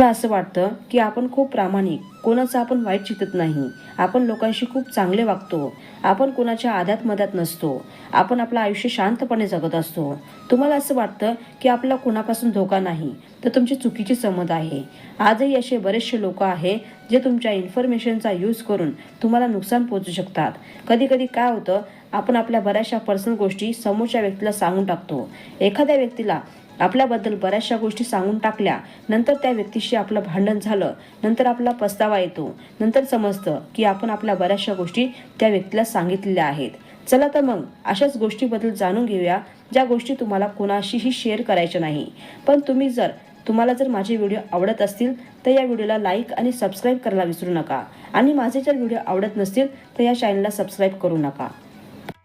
मला असं वाटतं की आपण खूप प्रामाणिक कोणाचं आपण वाईट चितत नाही. आपण लोकांशी खूप चांगले वागतो. आपण कोणाच्या आध्यात मध्यात नसतो. आपण आपलं आयुष्य शांतपणे जगत असतो. तुम्हाला असं वाटतं की आपला कोणापासून धोका नाही तर तुमची चुकीची समज आहे. आजही असे बरेचसे लोक आहे जे तुमच्या इन्फॉर्मेशनचा यूज करून तुम्हाला नुकसान पोहोचू शकतात. कधी कधी काय होतं आपण आपल्या बऱ्याचशा पर्सनल गोष्टी समोरच्या व्यक्तीला सांगून टाकतो. एखाद्या व्यक्तीला आपल्याबद्दल बऱ्याचशा गोष्टी सांगून टाकल्या. नंतर त्या व्यक्तीशी आपलं भांडण झालं. नंतर आपला पस्तावा येतो. नंतर समजतं की आपण आपल्या बऱ्याचशा गोष्टी त्या व्यक्तीला सांगितलेल्या आहेत. चला तर मग अशाच गोष्टीबद्दल जाणून घेऊया ज्या गोष्टी तुम्हाला कोणाशीही शेअर करायच्या नाही. पण तुम्ही जर तुम्हाला जर माझे व्हिडिओ आवडत असतील तर या व्हिडिओला लाईक आणि सबस्क्राईब करायला विसरू नका. आणि माझे जर व्हिडिओ आवडत नसतील तर या चॅनलला सबस्क्राईब करू नका.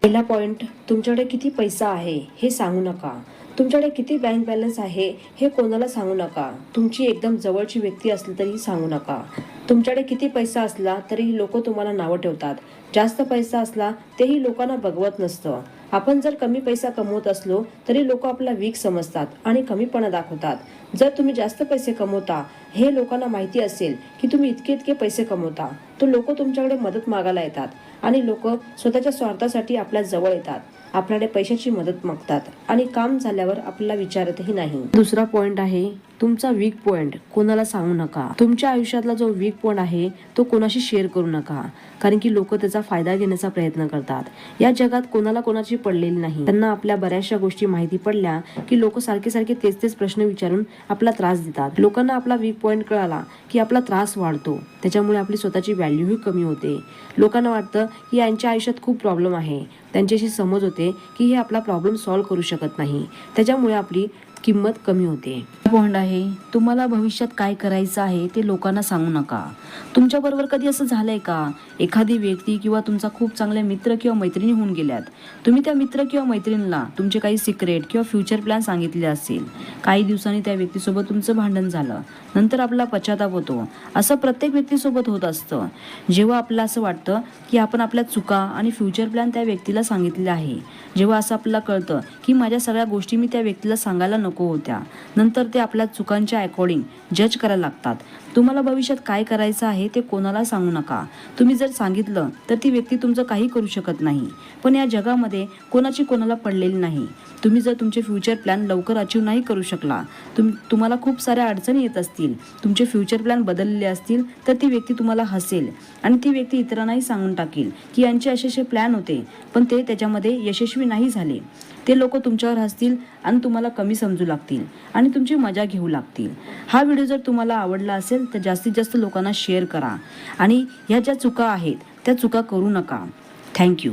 पहिला पॉईंट तुमच्याकडे किती पैसा आहे हे सांगू नका. तुमच्याकडे किती बँक बॅलन्स आहे हे कोणाला सांगू नका. तुमची एकदम जवळची व्यक्ती असली तरी सांगू नका. तुमच्याकडे किती पैसा असला तरीही लोक तुम्हाला नावं ठेवतात. जास्त पैसा असला तेही लोकांना बघवत नसतं. आपण जर कमी पैसा कमवत असलो तरी लोक आपला वीक समजतात आणि कमीपणा दाखवतात. जर तुम्ही जास्त पैसे कमवता हे लोकांना माहिती असेल की तुम्ही इतके इतके पैसे कमवता तर लोक तुमच्याकडे मदत मागायला येतात आणि लोक स्वतःच्या स्वार्थासाठी आपल्या जवळ येतात. आपल्याकडे पैशाची मदत मागतात आणि काम झाल्यावर आपल्याला विचारतही नाही. दुसरा पॉइंट आहे तुमचा वीक पॉइंट कोणाला सांगू नका. तुमच्या आयुष्यातला जो वीक पॉइंट आहे तो कोणाशी शेअर करू नका. कारण की लोक त्याचा फायदा घेण्याचा प्रयत्न करतात. या जगात कोणाला कोणाची पडलेली नाही. त्यांना आपल्या बऱ्याचशा गोष्टी माहिती पडल्या की लोक सारखे सारखे तेच तेच प्रश्न विचारून आपला त्रास देतात. लोकांना आपला वीक पॉईंट कळाला की आपला त्रास वाढतो. त्याच्यामुळे आपली स्वतःची व्हॅल्यूही कमी होते. लोकांना वाटतं की यांच्या आयुष्यात खूप प्रॉब्लेम आहे. त्यांच्याशी समज होते की हे आपला प्रॉब्लेम सॉल्व्ह करू शकत नाही. त्याच्यामुळे आपली किंमत कमी होते. बॉन्ड आहे. तुम्हाला भविष्यात काय करायचं आहे ते लोकांना सांगू नका. तुमच्याबरोबर कधी असं झालंय का? एखादी व्यक्ती किंवा तुमचा खूप चांगले मित्र किंवा मैत्रिणी होऊन गेल्यात. तुम्ही त्या मित्र किंवा मैत्रिणीला तुमचे काही सिक्रेट किंवा फ्युचर प्लॅन सांगितले असतील काही दिवसांनी त्या व्यक्तीसोबत तुमचं भांडण झालं. नंतर आपला पश्चाताप होतो. असं प्रत्येक व्यक्तीसोबत होत असतं. जेव्हा आपल्याला असं वाटतं की आपण आपल्या चुका आणि फ्युचर प्लॅन त्या व्यक्तीला सांगितले आहे. जेव्हा असं आपल्याला कळतं की माझ्या सगळ्या गोष्टी मी त्या व्यक्तीला सांगायला नको होत्या. नंतर ते आपल्या चुकांच्या अकॉर्डिंग जज करायला लागतात. तुम्हाला भविष्यात काय करायचं आहे ते कोणाला सांगू नका. तुम्ही जर सांगितलं तर ती व्यक्ती तुमचं काही करू शकत नाही. पण या जगामध्ये कोणाची कोणाला पडलेली नाही. तुम्ही जर तुमचे फ्युचर प्लॅन लवकर अचीव नाही करू शकला तुम तुम्हाला खूप साऱ्या अडचणी येत असतील तुमचे फ्युचर प्लॅन बदलले असतील तर ती व्यक्ती तुम्हाला हसेल. आणि ती व्यक्ती इतरांनाही सांगून टाकेल की यांचे असे असे प्लॅन होते पण ते त्याच्यामध्ये यशस्वी नाही झाले. ते लोक तुमच्यावर हसतील आणि तुम्हाला कमी समजू लागतील आणि तुमची मजा घेऊ लागतील. हा व्हिडिओ जर तुम्हाला आवडला असेल तर जास्तीत जास्त लोकांना शेअर करा. आणि ह्या ज्या चुका आहेत त्या चुका करू नका. थँक्यू